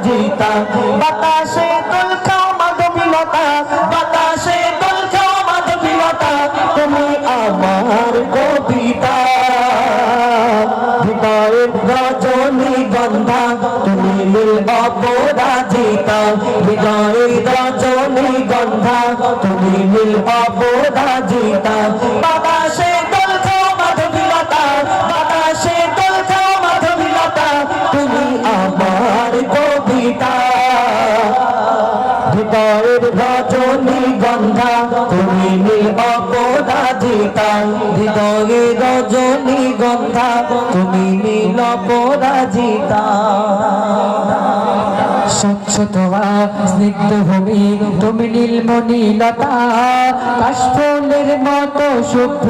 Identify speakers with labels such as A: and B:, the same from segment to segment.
A: অপরাজিতা বাতাসে দোল খাও মাধবীলতা, বাতাসে দোল খাও মাধবীলতা, তুমি আমার কবিতা। হৃদয়ের রজনী গন্ধা, তুমি নীল অপরাজিতা। হৃদয়ের রজনী গন্ধা, তুমি নীল অপরাজিতা। হৃদয়ের রজনী গন্ধা, তুমি অপরাজিতা হৃদয়ের রজনী গন্ধা, তুমি নীল অপরাজিতা
B: স্নিগ্ধ ভূমি তুমি নীলমণি লতা কাশফুলের মতো শুভ্র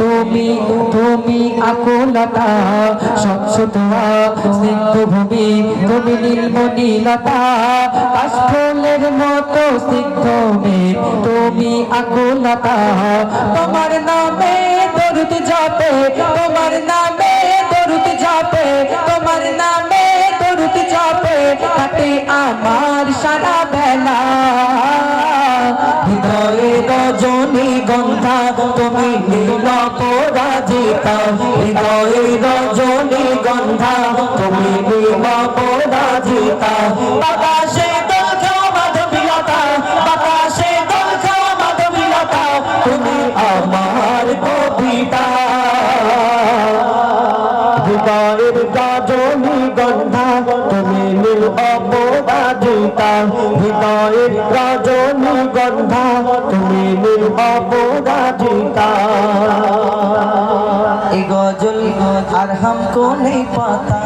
B: তুমি তুমি আকুলতা। স্নিগ্ধ ভূমি তুমি নীলমণি লতা কাশফুলের মতো স্নিগ্ধ মেঘ, তুমি আকুলতা। তোমার নামে দরুদ যাবে তোমার নামে দরুদ যাবে তোমার নামে দরুদ যাবে কাটে আমার সারা বেলা।
A: হৃদয়ে রজনী গন্ধা, তুমি নীল পরাজিতা হৃদয়ে রজনী গন্ধা হৃদয়ের গাজনি গন্ধা, তুমি নীল অপরাজিতা। হৃদয়ের গাজনি গন্ধা, তুমি নীল অপরাজিতা।
B: গজল আর হামকো নেই পাতা?